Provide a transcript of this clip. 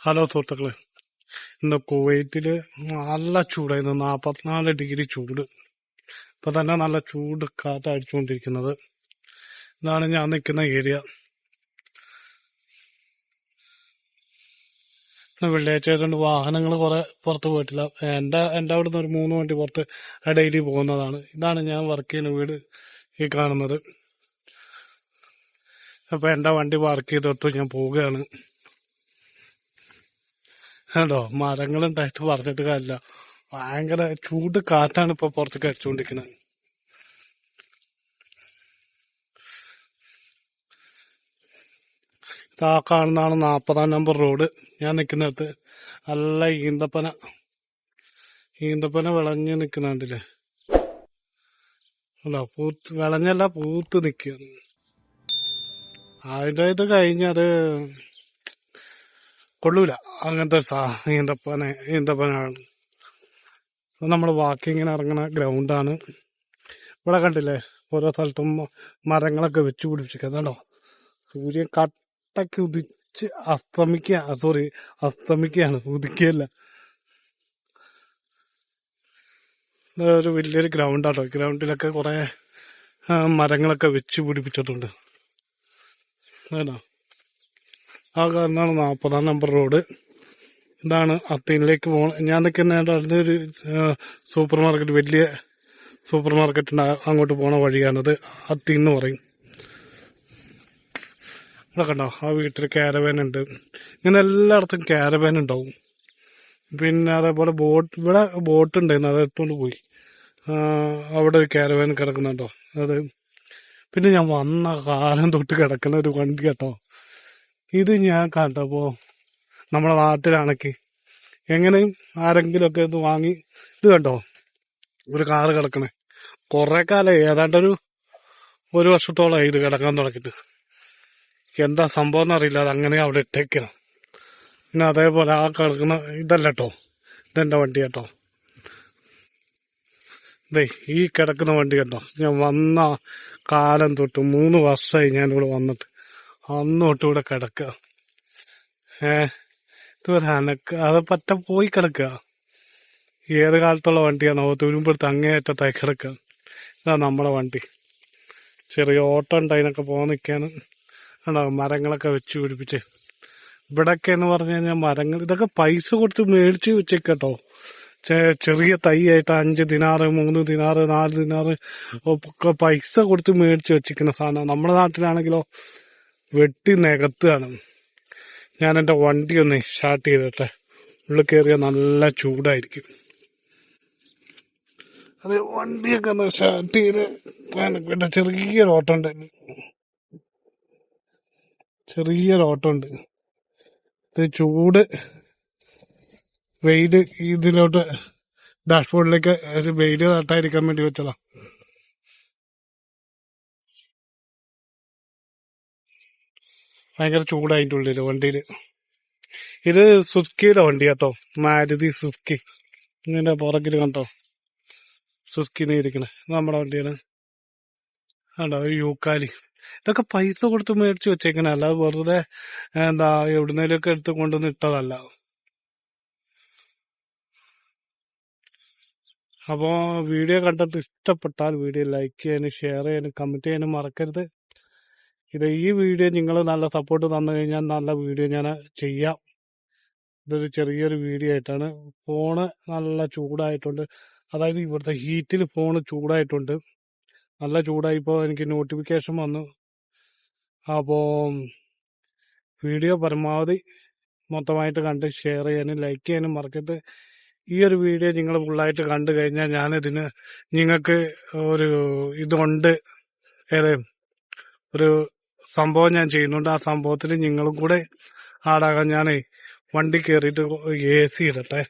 Hello സുഹൃത്തുക്കളെ ഇന്ന് കുവൈറ്റിൽ നല്ല ചൂടായിരുന്നു നാപ്പത്തിനാല് ഡിഗ്രി ചൂട്. ഇപ്പൊ തന്നെ നല്ല ചൂട് കാറ്റടിച്ചുകൊണ്ടിരിക്കുന്നത്. ഇതാണ് ഞാൻ നിൽക്കുന്ന ഏരിയ. വെള്ളിയാഴ്ച വാഹനങ്ങൾ കുറെ പുറത്ത് പോയിട്ടില്ല. എന്റെ എന്റെ നിന്ന് ഒരു മൂന്ന് വണ്ടി പുറത്ത് ഡെയിലി പോകുന്നതാണ്. ഇതാണ് ഞാൻ വർക്ക് ചെയ്യുന്ന വീട് ഈ കാണുന്നത്. അപ്പൊ എന്റെ വണ്ടി വർക്ക് ചെയ്തിട്ട് ഞാൻ പോവുകയാണ്. കേട്ടോ മരങ്ങളുണ്ടായിട്ട് പറഞ്ഞിട്ട് കാര്യമില്ല. ഭയങ്കര ചൂട് കാറ്റാണ് ഇപ്പൊ പുറത്തേക്ക് അടിച്ചുകൊണ്ടിരിക്കുന്നത് ഇതാ കാണുന്നതാണ് നാപ്പതാം നമ്പർ റോഡ്. ഞാൻ നിൽക്കുന്നിടത്ത് നല്ല ഈന്തപ്പന. ഈന്തപ്പന വിളഞ്ഞ് നിൽക്കുന്നുണ്ടല്ലേ അല്ല പൂത്ത് വിളഞ്ഞല്ല പൂത്ത് നിൽക്കുന്നു. അതിന്റെ ഇത് കഴിഞ്ഞത് കൊള്ളൂല. അങ്ങനത്തെ ഈന്തപ്പന ഈന്തപ്പനാണ് നമ്മൾ വാക്കിങ്ങിന് ഇറങ്ങുന്ന ഗ്രൗണ്ടാണ് ഇവിടെ കണ്ടില്ലേ ഓരോ സ്ഥലത്തും മരങ്ങളൊക്കെ വെച്ച് പിടിപ്പിച്ചിരിക്കുന്നുണ്ടോ സൂര്യൻ കട്ടക്ക് ഉദിച്ച് അസ്തമിക്കുക സോറി അസ്തമിക്കുകയാണ് ഉദിക്കുകയല്ല. ഒരു വലിയൊരു ഗ്രൗണ്ടാട്ടോ ഗ്രൗണ്ടിലൊക്കെ കുറെ മരങ്ങളൊക്കെ വെച്ച് പിടിപ്പിച്ചിട്ടുണ്ട്. അതോ ആ കാരണമാണ് നാൽപ്പതാം നമ്പർ റോഡ് ഇതാണ് അത്തീനിലേക്ക് പോകണം ഞാൻ നിൽക്കുന്ന അടുത്തൊരു സൂപ്പർ മാർക്കറ്റ് വലിയ സൂപ്പർ മാർക്കറ്റിന്റെ അങ്ങോട്ട് പോണ വഴിയാണത് അത്തീൻ എന്ന് പറയും. ഇവിടെ കണ്ടോ ആ വീട്ടിൽ ക്യാരവാൻ ഉണ്ട്. ഇങ്ങനെ എല്ലായിടത്തും ക്യാരവാൻ ഉണ്ടാവും. പിന്നെ അതേപോലെ ബോട്ട് ഇവിടെ ബോട്ട് ഉണ്ടായിരുന്നു അത് എടുത്തുകൊണ്ട് പോയി. അവിടെ ഒരു ക്യാരവാൻ കിടക്കുന്നുണ്ടോ? അത്. പിന്നെ ഞാൻ വന്ന കാലം തൊട്ട് കിടക്കുന്ന ഒരു വണ്ടി കേട്ടോ. ഇത് ഞാൻ കണ്ടപ്പോ നമ്മുടെ നാട്ടിലാണെങ്കിൽ എങ്ങനെയും ആരെങ്കിലുമൊക്കെ ഇത് വാങ്ങി ഇത് കണ്ടോ? ഒരു കാറ് കിടക്കണേ. കുറെ കാലം ഏതാണ്ടൊരു ഒരു വർഷത്തോളമായി ഇത് കിടക്കാൻ തുടങ്ങിയിട്ട്. എന്താ സംഭവം എന്നറിയില്ല. അത് അങ്ങനെ അവിടെ ഇട്ടേക്കണം പിന്നെ അതേപോലെ ആ കിടക്കുന്ന ഇതല്ല കേട്ടോ ഇതെന്റെ വണ്ടി കേട്ടോ. ദേ ഈ കിടക്കുന്ന വണ്ടി കേട്ടോ ഞാൻ വന്ന കാലം തൊട്ട് മൂന്ന് വർഷമായി ഞാനിവിടെ വന്നിട്ട് അന്ന് തൊട്ട് ഇവിടെ കിടക്കുക ഏ അനക്ക്. അത് പറ്റ പോയി കിടക്കുക ഏത് കാലത്തുള്ള വണ്ടിയാണോ തുരുമ്പെടുത്ത് അങ്ങേയറ്റത്തായി കിടക്കുക ഇതാ നമ്മളെ വണ്ടി. ചെറിയ ഓട്ടം ഉണ്ട് അതിനൊക്കെ പോകാൻ നിൽക്കാണ് കണ്ടോ മരങ്ങളൊക്കെ വെച്ച് പിടിപ്പിച്ച്. ഇവിടൊക്കെ എന്ന് പറഞ്ഞു കഴിഞ്ഞാൽ മരങ്ങൾ ഇതൊക്കെ പൈസ കൊടുത്ത് മേടിച്ച് വെച്ചേക്കട്ടോ. ചെറിയ തൈ ആയിട്ട് അഞ്ച് ദിനാറ് മൂന്ന് ദിനാറ് നാല് ദിനാറ് ഒക്കെ പൈസ കൊടുത്ത് മേടിച്ച് വെച്ചിരിക്കുന്ന സാധനം. നമ്മുടെ നാട്ടിലാണെങ്കിലോ വെട്ടി നികത്തുകയാണ് ഞാൻ എന്റെ വണ്ടി ഒന്ന് സ്റ്റാർട്ട് ചെയ്തിട്ടെ. ഉള്ളിൽ കയറിയ നല്ല ചൂടായിരിക്കും. അത് വണ്ടിയൊക്കെ ഒന്ന് സ്റ്റാർട്ട് ചെയ്ത് പിന്നെ ചെറിയൊരു ഓട്ടം ഉണ്ട്. ചെറിയൊരു ഓട്ടം ഉണ്ട്. ഇത് ചൂട്. വെയിൽ ഇതിലോട്ട് ഡാഷ്ബോർഡിലേക്ക് വെയിൽ തട്ടായിരിക്കാൻ വേണ്ടി വെച്ചതാ. ഭയങ്കര ചൂടായിട്ട് ഉള്ളിൽ വണ്ടിയിൽ ഇത് സുസ്കിയുടെ വണ്ടി കേട്ടോ മാരുതി സുസ്കി. ഇതിന്റെ പുറകിൽ കണ്ടോ? സുസ്കിന് ഇരിക്കണേ. നമ്മുടെ വണ്ടിയാണ്. കണ്ടോ? യൂക്കാലി. ഇതൊക്കെ പൈസ കൊടുത്ത് മേടിച്ച് വെച്ചേക്കണേ. അല്ലാതെ വെറുതെ എന്താ എവിടുന്നേലൊക്കെ എടുത്ത് കൊണ്ടുവന്ന് ഇട്ടതല്ല. അപ്പോ വീഡിയോ കണ്ടിട്ട് ഇഷ്ടപ്പെട്ടാൽ വീഡിയോ ലൈക്ക് ചെയ്യാനും ഷെയർ ചെയ്യാനും കമന്റ് ചെയ്യാനും മറക്കരുത്. ഇത് ഈ വീഡിയോ നിങ്ങൾ നല്ല സപ്പോർട്ട് തന്നു കഴിഞ്ഞാൽ നല്ല വീഡിയോ ഞാൻ ചെയ്യാം. ഇതൊരു ചെറിയൊരു വീഡിയോ ആയിട്ടാണ്. ഫോണ് നല്ല ചൂടായിട്ടുണ്ട്. അതായത് ഇവിടുത്തെ ഹീറ്റിൽ ഫോണ് ചൂടായിട്ടുണ്ട്. നല്ല ചൂടായിപ്പോൾ എനിക്ക് നോട്ടിഫിക്കേഷൻ വന്നു. അപ്പോൾ വീഡിയോ പരമാവധി മൊത്തമായിട്ട് കണ്ട് ഷെയർ ചെയ്യാനും ലൈക്ക് ചെയ്യാനും മറക്കരുത്. ഈ ഒരു വീഡിയോ നിങ്ങൾ ഫുള്ളായിട്ട് കണ്ടു കഴിഞ്ഞാൽ ഞാനിതിന് നിങ്ങൾക്ക് ഒരു ഇതുണ്ട്. ഏത്? ഒരു സംഭവം ഞാൻ ചെയ്യുന്നുണ്ട്. ആ സംഭവത്തിൽ നിങ്ങളും കൂടെ ആടാകാൻ ഞാനേ വണ്ടി കയറിയിട്ട് എ സി ഇടട്ടെ.